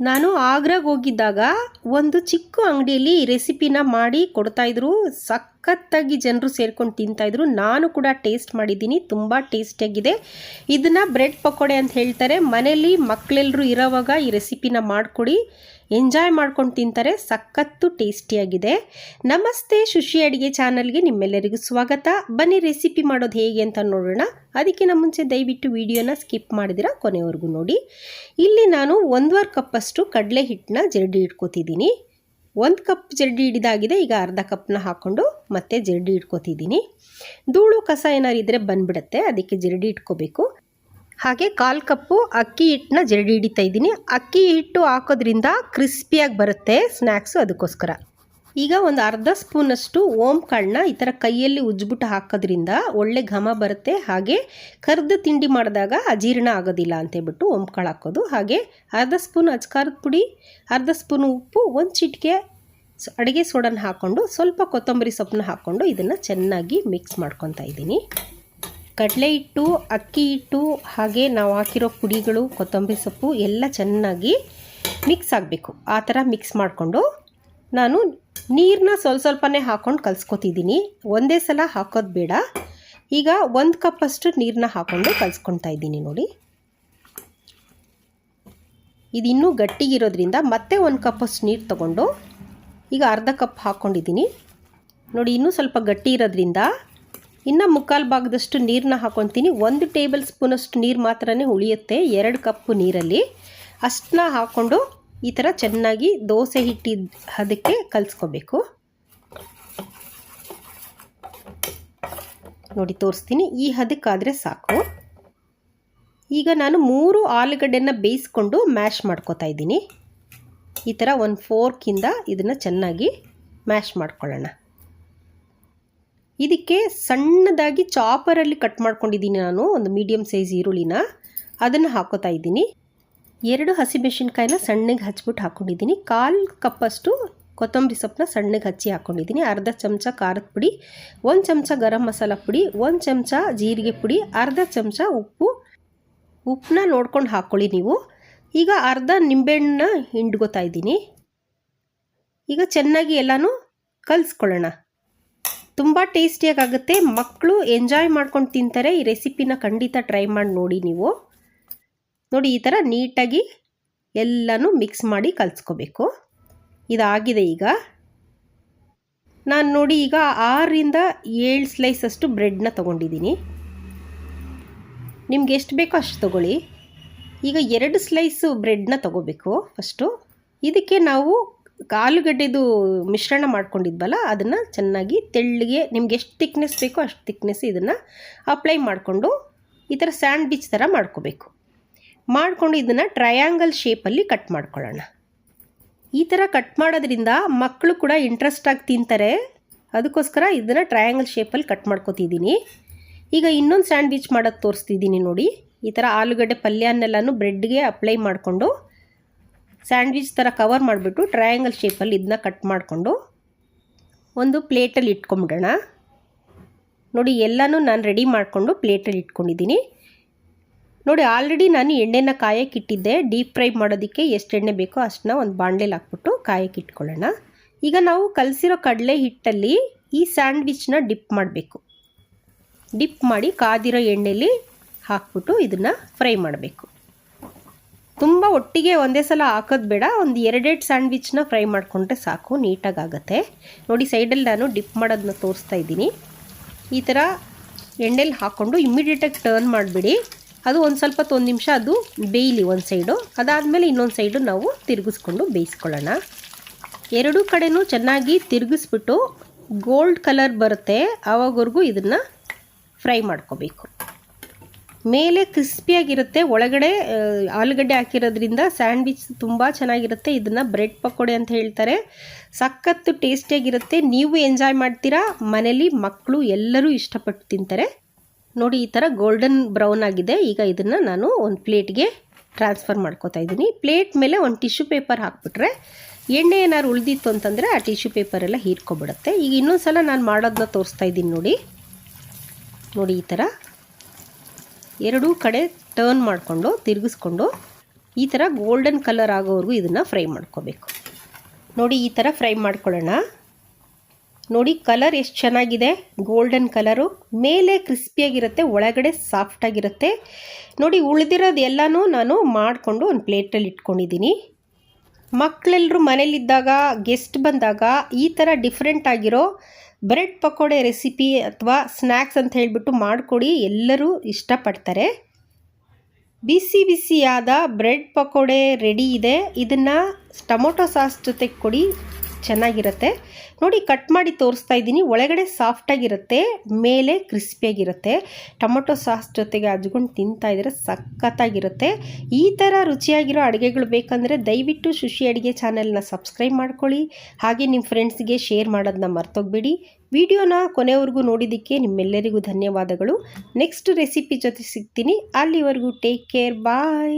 ನಾನು ಆಗ್ರಾಗೆ ಹೋಗಿದ್ದಾಗ ಒಂದು ಚಿಕ್ಕ ಅಂಗಡಿಯಲ್ಲಿ ರೆಸಿಪಿನ ಮಾಡಿ ಕೊಡ್ತಾಯಿದ್ರು ಸಖತ್ತಾಗಿ ಜನರು ಸೇರ್ಕೊಂಡು ತಿಂತಾಯಿದ್ರು ನಾನು ಕೂಡ ಟೇಸ್ಟ್ ಮಾಡಿದ್ದೀನಿ. ತುಂಬ ಟೇಸ್ಟಿಯಾಗಿದೆ. ಇದನ್ನು ಬ್ರೆಡ್ ಪಕೋಡೆ ಅಂತ ಹೇಳ್ತಾರೆ. ಮನೇಲಿ ಮಕ್ಕಳೆಲ್ಲರೂ ಇರೋವಾಗ ಈ ರೆಸಿಪಿನ ಮಾಡಿಕೊಡಿ. ಎಂಜಾಯ್ ಮಾಡ್ಕೊಂಡು ತಿಂತಾರೆ. ಸಖತ್ತು ಟೇಸ್ಟಿಯಾಗಿದೆ. ನಮಸ್ತೆ ಶುಶಿ ಅಡುಗೆ ಚಾನಲ್ಗೆ ನಿಮ್ಮೆಲ್ಲರಿಗೂ ಸ್ವಾಗತ. ಬನ್ನಿ ರೆಸಿಪಿ ಮಾಡೋದು ಹೇಗೆ ಅಂತ ನೋಡೋಣ. ಅದಕ್ಕಿಂತ ಮುಂಚೆ ದಯವಿಟ್ಟು ವಿಡಿಯೋನ ಸ್ಕಿಪ್ ಮಾಡಿದಿರ ಕೊನೆವರೆಗೂ ನೋಡಿ. ಇಲ್ಲಿ ನಾನು ಒಂದುವರೆ ಕಪ್ಪಷ್ಟು ಕಡಲೆ ಹಿಟ್ಟನ್ನ ಜರಡಿ ಇಟ್ಕೋತಿದ್ದೀನಿ. ಒಂದು ಕಪ್ ಜರಡಿ ಹಿಡಿದಾಗಿದೆ. ಈಗ ಅರ್ಧ ಕಪ್ನ ಹಾಕ್ಕೊಂಡು ಮತ್ತೆ ಜರಡಿ ಇಟ್ಕೋತಿದ್ದೀನಿ. ಧೂಳು ಕಸ ಏನಾರು ಇದ್ದರೆ ಬಂದ್ಬಿಡುತ್ತೆ. ಅದಕ್ಕೆ ಜರಡಿ ಇಟ್ಕೋಬೇಕು. ಹಾಗೆ ಕಾಲು ಕಪ್ಪು, ಅಕ್ಕಿ ಹಿಟ್ಟನ್ನ ಜರಡಿ ಹಿಡಿತಾ ಇದ್ದೀನಿ. ಅಕ್ಕಿ ಹಿಟ್ಟು ಹಾಕೋದ್ರಿಂದ ಕ್ರಿಸ್ಪಿಯಾಗಿ ಬರುತ್ತೆ ಸ್ನ್ಯಾಕ್ಸು ಅದಕ್ಕೋಸ್ಕರ. ಈಗ ಒಂದು ಅರ್ಧ ಸ್ಪೂನಷ್ಟು ಓಮ್ ಕಾಳನ್ನ ಈ ಥರ ಕೈಯಲ್ಲಿ ಉಜ್ಬಿಟ್ಟು ಹಾಕೋದ್ರಿಂದ ಒಳ್ಳೆ ಘಮ ಬರುತ್ತೆ. ಹಾಗೆ ಕರ್ದು ತಿಂಡಿ ಮಾಡಿದಾಗ ಅಜೀರ್ಣ ಆಗೋದಿಲ್ಲ ಅಂತೇಳ್ಬಿಟ್ಟು ಓಮ್ ಕಾಳು ಹಾಕೋದು. ಹಾಗೆ ಅರ್ಧ ಸ್ಪೂನ್ ಅಜ್ಕಾರದ ಪುಡಿ, ಅರ್ಧ ಸ್ಪೂನ್ ಉಪ್ಪು, ಒಂದು ಚಿಟಿಕೆ ಅಡುಗೆ ಸೋಡನ್ನು ಹಾಕ್ಕೊಂಡು ಸ್ವಲ್ಪ ಕೊತ್ತಂಬರಿ ಸೊಪ್ಪನ್ನ ಹಾಕ್ಕೊಂಡು ಇದನ್ನು ಚೆನ್ನಾಗಿ ಮಿಕ್ಸ್ ಮಾಡ್ಕೊತಾ ಇದ್ದೀನಿ. ಕಡಲೆ ಹಿಟ್ಟು, ಅಕ್ಕಿ ಹಿಟ್ಟು, ಹಾಗೆ ನಾವು ಹಾಕಿರೋ ಪುಡಿಗಳು, ಕೊತ್ತಂಬರಿ ಸೊಪ್ಪು ಎಲ್ಲ ಚೆನ್ನಾಗಿ ಮಿಕ್ಸ್ ಆಗಬೇಕು. ಆ ಥರ ಮಿಕ್ಸ್ ಮಾಡಿಕೊಂಡು ನಾನು ನೀರನ್ನ ಸ್ವಲ್ಪ ಸ್ವಲ್ಪನೇ ಹಾಕ್ಕೊಂಡು ಕಲಿಸ್ಕೊತಿದ್ದೀನಿ ಒಂದೇ ಸಲ ಹಾಕೋದು ಬೇಡ. ಈಗ ಒಂದು ಕಪ್ಪಷ್ಟು ನೀರನ್ನ ಹಾಕ್ಕೊಂಡು ಕಲಿಸ್ಕೊತಾ ಇದ್ದೀನಿ ನೋಡಿ. ಇದು ಇನ್ನೂ ಗಟ್ಟಿಗಿರೋದ್ರಿಂದ ಮತ್ತೆ ಒಂದು ಕಪ್ಪಷ್ಟು ನೀರು ತಗೊಂಡು ಈಗ ಅರ್ಧ ಕಪ್ ಹಾಕ್ಕೊಂಡಿದ್ದೀನಿ ನೋಡಿ, ಇನ್ನೂ ಸ್ವಲ್ಪ ಗಟ್ಟಿ ಇರೋದ್ರಿಂದ ಇನ್ನು ಮುಕ್ಕಾಲು ಭಾಗದಷ್ಟು ನೀರನ್ನ ಹಾಕೊತೀನಿ. ಒಂದು ಟೇಬಲ್ ಸ್ಪೂನಷ್ಟು ನೀರು ಮಾತ್ರನೇ ಉಳಿಯುತ್ತೆ. ಎರಡು ಕಪ್ಪು ನೀರಲ್ಲಿ. ಅಷ್ಟನ್ನ ಹಾಕ್ಕೊಂಡು ಈ ಥರ ಚೆನ್ನಾಗಿ ದೋಸೆ ಹಿಟ್ಟಿದ ಅದಕ್ಕೆ ಕಲಿಸ್ಕೋಬೇಕು. ನೋಡಿ, ತೋರಿಸ್ತೀನಿ. ಈ ಹದಕ್ಕಾದರೆ ಸಾಕು. ಈಗ ನಾನು ಮೂರು ಆಲೂಗಡ್ಡೆನ ಬೇಯಿಸ್ಕೊಂಡು ಮ್ಯಾಶ್ ಮಾಡ್ಕೋತಾ ಇದ್ದೀನಿ. ಈ ಥರ ಒಂದು ಫೋರ್ಕಿಂದ ಇದನ್ನು ಚೆನ್ನಾಗಿ ಮ್ಯಾಶ್ ಮಾಡ್ಕೊಳ್ಳೋಣ. ಇದಕ್ಕೆ ಸಣ್ಣದಾಗಿ ಚಾಪರಲ್ಲಿ ಕಟ್ ಮಾಡ್ಕೊಂಡಿದ್ದೀನಿ ನಾನು, ಒಂದು ಮೀಡಿಯಮ್ ಸೈಜ್ ಈರುಳ್ಳಿನ. ಅದನ್ನು ಹಾಕೋತಾ ಇದ್ದೀನಿ. ಎರಡು ಹಸಿಮೆಣಸಿನ್ಕಾಯಿನ ಸಣ್ಣಗೆ ಹಚ್ಬಿಟ್ಟು ಹಾಕ್ಕೊಂಡಿದ್ದೀನಿ ಕಾಲು ಕಪ್ಪಷ್ಟು ಕೊತ್ತಂಬರಿ ಸೊಪ್ಪನ್ನ ಸಣ್ಣಗೆ ಹಚ್ಚಿ ಹಾಕ್ಕೊಂಡಿದ್ದೀನಿ ಅರ್ಧ ಚಮಚ ಖಾರದ ಪುಡಿ, ಒಂದು ಚಮಚ ಗರಂ ಮಸಾಲ ಪುಡಿ, ಒಂದು ಚಮಚ ಜೀರಿಗೆ ಪುಡಿ, ಅರ್ಧ ಚಮಚ ಉಪ್ಪು. ಉಪ್ಪನ್ನ ನೋಡ್ಕೊಂಡು ಹಾಕ್ಕೊಳ್ಳಿ ನೀವು. ಈಗ ಅರ್ಧ ನಿಂಬೆಹಣ್ಣನ್ನ ಹಿಂಡ್ಕೋತಾ ಇದ್ದೀನಿ. ಈಗ ಚೆನ್ನಾಗಿ ಎಲ್ಲನೂ ಕಲಿಸ್ಕೊಳ್ಳೋಣ. ತುಂಬ ಟೇಸ್ಟಿಯಾಗುತ್ತೆ ಮಕ್ಕಳು ಎಂಜಾಯ್ ಮಾಡ್ಕೊಂಡು ತಿಂತಾರೆ. ಈ ರೆಸಿಪಿನ ಖಂಡಿತ ಟ್ರೈ ಮಾಡಿ ನೋಡಿ ನೀವು. ನೋಡಿ, ಈ ಥರ ನೀಟಾಗಿ ಎಲ್ಲನೂ ಮಿಕ್ಸ್ ಮಾಡಿ ಕಲಿಸ್ಕೋಬೇಕು. ಇದಾಗಿದೆ ಈಗ. ನಾನು ನೋಡಿ ಈಗ ಆರರಿಂದ ಏಳು ಸ್ಲೈಸ್ ಅಷ್ಟು ಬ್ರೆಡ್ನ ತೊಗೊಂಡಿದ್ದೀನಿ. ನಿಮ್ಗೆ ಎಷ್ಟು ಬೇಕೋ ಅಷ್ಟು ತೊಗೊಳ್ಳಿ. ಈಗ ಎರಡು ಸ್ಲೈಸು ಬ್ರೆಡ್ನ ತೊಗೋಬೇಕು ಫಸ್ಟು ಇದಕ್ಕೆ ನಾವು ಆಲೂಗಡ್ಡೆದು ಮಿಶ್ರಣ ಮಾಡ್ಕೊಂಡಿದ್ವಲ್ಲ, ಅದನ್ನು ಚೆನ್ನಾಗಿ ತೆಳ್ಳಗೆ ನಿಮ್ಗೆ ಎಷ್ಟು ತಿಕ್ನೆಸ್ ಬೇಕೋ ಅಷ್ಟು ತಿಕ್ನೆಸ್ ಇದನ್ನು ಅಪ್ಲೈ ಮಾಡಿಕೊಂಡು ಈ ಥರ ಸ್ಯಾಂಡ್ವಿಚ್ ಥರ ಮಾಡ್ಕೋಬೇಕು. ಮಾಡಿಕೊಂಡು ಇದನ್ನು ಟ್ರಯಾಂಗಲ್ ಶೇಪಲ್ಲಿ ಕಟ್ ಮಾಡ್ಕೊಳ್ಳೋಣ. ಈ ಥರ ಕಟ್ ಮಾಡೋದ್ರಿಂದ ಮಕ್ಕಳು ಕೂಡ ಇಂಟ್ರೆಸ್ಟಾಗಿ ತಿಂತಾರೆ. ಅದಕ್ಕೋಸ್ಕರ ಇದನ್ನು ಟ್ರಯಾಂಗಲ್ ಶೇಪಲ್ಲಿ ಕಟ್ ಮಾಡ್ಕೋತಿದ್ದೀನಿ. ಈಗ ಇನ್ನೊಂದು ಸ್ಯಾಂಡ್ವಿಚ್ ಮಾಡೋದು ತೋರಿಸ್ತಿದ್ದೀನಿ ನೋಡಿ. ಈ ಥರ ಆಲೂಗಡ್ಡೆ ಪಲ್ಯನ್ನೆಲ್ಲನೂ ಬ್ರೆಡ್ಗೆ ಅಪ್ಲೈ ಮಾಡಿಕೊಂಡು ಸ್ಯಾಂಡ್ವಿಚ್ ಥರ ಕವರ್ ಮಾಡಿಬಿಟ್ಟು ಟ್ರಯಾಂಗಲ್ ಶೇಪಲ್ಲಿ ಇದನ್ನ ಕಟ್ ಮಾಡಿಕೊಂಡು ಒಂದು ಪ್ಲೇಟಲ್ಲಿ ಇಟ್ಕೊಂಬಿಡೋಣ. ನೋಡಿ, ಎಲ್ಲನೂ ನಾನು ರೆಡಿ ಮಾಡಿಕೊಂಡು ಪ್ಲೇಟಲ್ಲಿ ಇಟ್ಕೊಂಡಿದ್ದೀನಿ. ನೋಡಿ ಆಲ್ರೆಡಿ ನಾನು ಎಣ್ಣೆನ ಕಾಯಕ್ಕೆ ಇಟ್ಟಿದ್ದೆ. ಡೀಪ್ ಫ್ರೈ ಮಾಡೋದಕ್ಕೆ ಎಷ್ಟು ಎಣ್ಣೆ ಬೇಕೋ ಅಷ್ಟನ್ನ ಒಂದು ಬಾಣಲೆಲಿ ಹಾಕ್ಬಿಟ್ಟು ಕಾಯಕ್ಕೆ ಇಟ್ಕೊಳ್ಳೋಣ. ಈಗ ನಾವು ಕಲಸಿರೋ ಕಡಲೆ ಹಿಟ್ಟಲ್ಲಿ ಈ ಸ್ಯಾಂಡ್ವಿಚ್ನ ಡಿಪ್ ಮಾಡಬೇಕು. ಡಿಪ್ ಮಾಡಿ ಕಾದಿರೋ ಎಣ್ಣೆಲಿ ಹಾಕ್ಬಿಟ್ಟು ಇದನ್ನು ಫ್ರೈ ಮಾಡಬೇಕು. ತುಂಬ ಒಟ್ಟಿಗೆ ಒಂದೇ ಸಲ ಹಾಕೋದು ಬೇಡ, ಒಂದು ಎರಡೆರಡು ಸ್ಯಾಂಡ್ವಿಚ್ನ ಫ್ರೈ ಮಾಡಿಕೊಂಡ್ರೆ ಸಾಕು ನೀಟಾಗಿ ಆಗುತ್ತೆ ನೋಡಿ ಸೈಡಲ್ಲಿ ನಾನು ಡಿಪ್ ಮಾಡೋದನ್ನ ತೋರಿಸ್ತಾ ಇದ್ದೀನಿ. ಈ ಥರ ಎಣ್ಣೆಲಿ ಹಾಕ್ಕೊಂಡು ಇಮ್ಮಿಡಿಯೇಟಾಗಿ ಟರ್ನ್ ಮಾಡಿಬಿಡಿ. ಅದು ಒಂದು ಸ್ವಲ್ಪ ಒಂದು ನಿಮಿಷ ಅದು ಬೇಯಲಿ ಒಂದು ಸೈಡು ಅದಾದಮೇಲೆ ಇನ್ನೊಂದು ಸೈಡು ನಾವು ತಿರುಗಿಸ್ಕೊಂಡು ಬೇಯಿಸ್ಕೊಳ್ಳೋಣ. ಎರಡೂ ಕಡೆನೂ ಚೆನ್ನಾಗಿ ತಿರುಗಿಸ್ಬಿಟ್ಟು ಗೋಲ್ಡ್ ಕಲರ್ ಬರುತ್ತೆ. ಆವಾಗವರೆಗೂ ಇದನ್ನು ಫ್ರೈ ಮಾಡ್ಕೋಬೇಕು. ಮೇಲೆ ಕ್ರಿಸ್ಪಿಯಾಗಿರುತ್ತೆ, ಒಳಗಡೆ ಆಲೂಗಡ್ಡೆ ಹಾಕಿರೋದ್ರಿಂದ ಸ್ಯಾಂಡ್ವಿಚ್ ತುಂಬ ಚೆನ್ನಾಗಿರುತ್ತೆ. ಇದನ್ನು ಬ್ರೆಡ್ ಪಕೋಡೆ ಅಂತ ಹೇಳ್ತಾರೆ. ಸಖತ್ತು ಟೇಸ್ಟಿಯಾಗಿರುತ್ತೆ. ನೀವು ಎಂಜಾಯ್ ಮಾಡ್ತೀರಾ? ಮನೇಲಿ ಮಕ್ಕಳು ಎಲ್ಲರೂ ಇಷ್ಟಪಟ್ಟು ತಿಂತಾರೆ. ನೋಡಿ, ಈ ಥರ ಗೋಲ್ಡನ್ ಬ್ರೌನ್ ಆಗಿದೆ. ಈಗ ಇದನ್ನು ನಾನು ಒಂದು ಪ್ಲೇಟ್ಗೆ ಟ್ರಾನ್ಸ್ಫರ್ ಮಾಡ್ಕೋತಾ ಇದ್ದೀನಿ. ಪ್ಲೇಟ್ ಮೇಲೆ ಒಂದು ಟಿಶ್ಯೂ ಪೇಪರ್ ಹಾಕ್ಬಿಟ್ರೆ ಎಣ್ಣೆ ಏನಾದ್ರು ಉಳಿದಿತ್ತು ಅಂತಂದರೆ ಆ ಟಿಶ್ಯೂ ಪೇಪರೆಲ್ಲ ಹೀರ್ಕೊಬಿಡುತ್ತೆ. ಈಗ ಇನ್ನೊಂದು ಸಲ ನಾನು ಮಾಡೋದನ್ನ ತೋರಿಸ್ತಾ ಇದ್ದೀನಿ ನೋಡಿ. ನೋಡಿ, ಈ ಥರ ಎರಡೂ ಕಡೆ ಟರ್ನ್ ಮಾಡಿಕೊಂಡು, ತಿರುಗಿಸ್ಕೊಂಡು ಈ ಥರ ಗೋಲ್ಡನ್ ಕಲರ್ ಆಗೋವರೆಗೂ ಇದನ್ನು ಫ್ರೈ ಮಾಡ್ಕೋಬೇಕು. ನೋಡಿ ಈ ಥರ ಫ್ರೈ ಮಾಡ್ಕೊಳ್ಳೋಣ. ನೋಡಿ ಕಲರ್ ಎಷ್ಟು ಚೆನ್ನಾಗಿದೆ. ಗೋಲ್ಡನ್ ಕಲರು ಮೇಲೆ ಕ್ರಿಸ್ಪಿಯಾಗಿರುತ್ತೆ ಒಳಗಡೆ ಸಾಫ್ಟಾಗಿರುತ್ತೆ ನೋಡಿ ಉಳಿದಿರೋದು ಎಲ್ಲನೂ ನಾನು ಮಾಡಿಕೊಂಡು ಒಂದು ಪ್ಲೇಟಲ್ಲಿ ಇಟ್ಕೊಂಡಿದ್ದೀನಿ. ಮಕ್ಕಳೆಲ್ಲರೂ ಮನೇಲಿದ್ದಾಗ ಗೆಸ್ಟ್ ಬಂದಾಗ ಈ ಥರ ಡಿಫ್ರೆಂಟ್ ಆಗಿರೋ ಬ್ರೆಡ್ ಪಕೋಡೆ ರೆಸಿಪಿ ಅಥವಾ ಸ್ನ್ಯಾಕ್ಸ್ ಅಂತ ಹೇಳಿಬಿಟ್ಟು ಮಾಡಿಕೊಡಿ. ಎಲ್ಲರೂ ಇಷ್ಟಪಡ್ತಾರೆ. ಬಿಸಿ ಬಿಸಿಯಾದ ಬ್ರೆಡ್ ಪಕೋಡೆ ರೆಡಿ ಇದೆ. ಇದನ್ನು ಟೊಮೊಟೊ ಸಾಸ್ ಜೊತೆಗೆ ಕೊಡಿ. ಚೆನ್ನಾಗಿರುತ್ತೆ. ನೋಡಿ, ಕಟ್ ಮಾಡಿ ತೋರಿಸ್ತಾ ಇದ್ದೀನಿ. ಒಳಗಡೆ ಸಾಫ್ಟಾಗಿರುತ್ತೆ ಮೇಲೆ ಕ್ರಿಸ್ಪಿಯಾಗಿರುತ್ತೆ ಟೊಮೊಟೊ ಸಾಸ್ ಜೊತೆಗೆ ಹಚ್ಕೊಂಡು ತಿಂತಾ ಇದ್ರೆ ಸಖತ್ತಾಗಿರುತ್ತೆ. ಈ ಥರ ರುಚಿಯಾಗಿರೋ ಅಡುಗೆಗಳು ಬೇಕಂದರೆ ದಯವಿಟ್ಟು ಶುಶಿ ಅಡುಗೆ ಚಾನೆಲ್ನ ಸಬ್ಸ್ಕ್ರೈಬ್ ಮಾಡ್ಕೊಳ್ಳಿ. ಹಾಗೆ ನಿಮ್ಮ ಫ್ರೆಂಡ್ಸ್ಗೆ ಶೇರ್ ಮಾಡೋದನ್ನ ಮರ್ತೋಗ್ಬೇಡಿ. ವಿಡಿಯೋನ ಕೊನೆವರೆಗೂ ನೋಡಿದ್ದಕ್ಕೆ ನಿಮ್ಮೆಲ್ಲರಿಗೂ ಧನ್ಯವಾದಗಳು. ನೆಕ್ಸ್ಟ್ ರೆಸಿಪಿ ಜೊತೆ ಸಿಗ್ತೀನಿ. ಅಲ್ಲಿವರೆಗೂ ಟೇಕ್ ಕೇರ್ ಬಾಯ್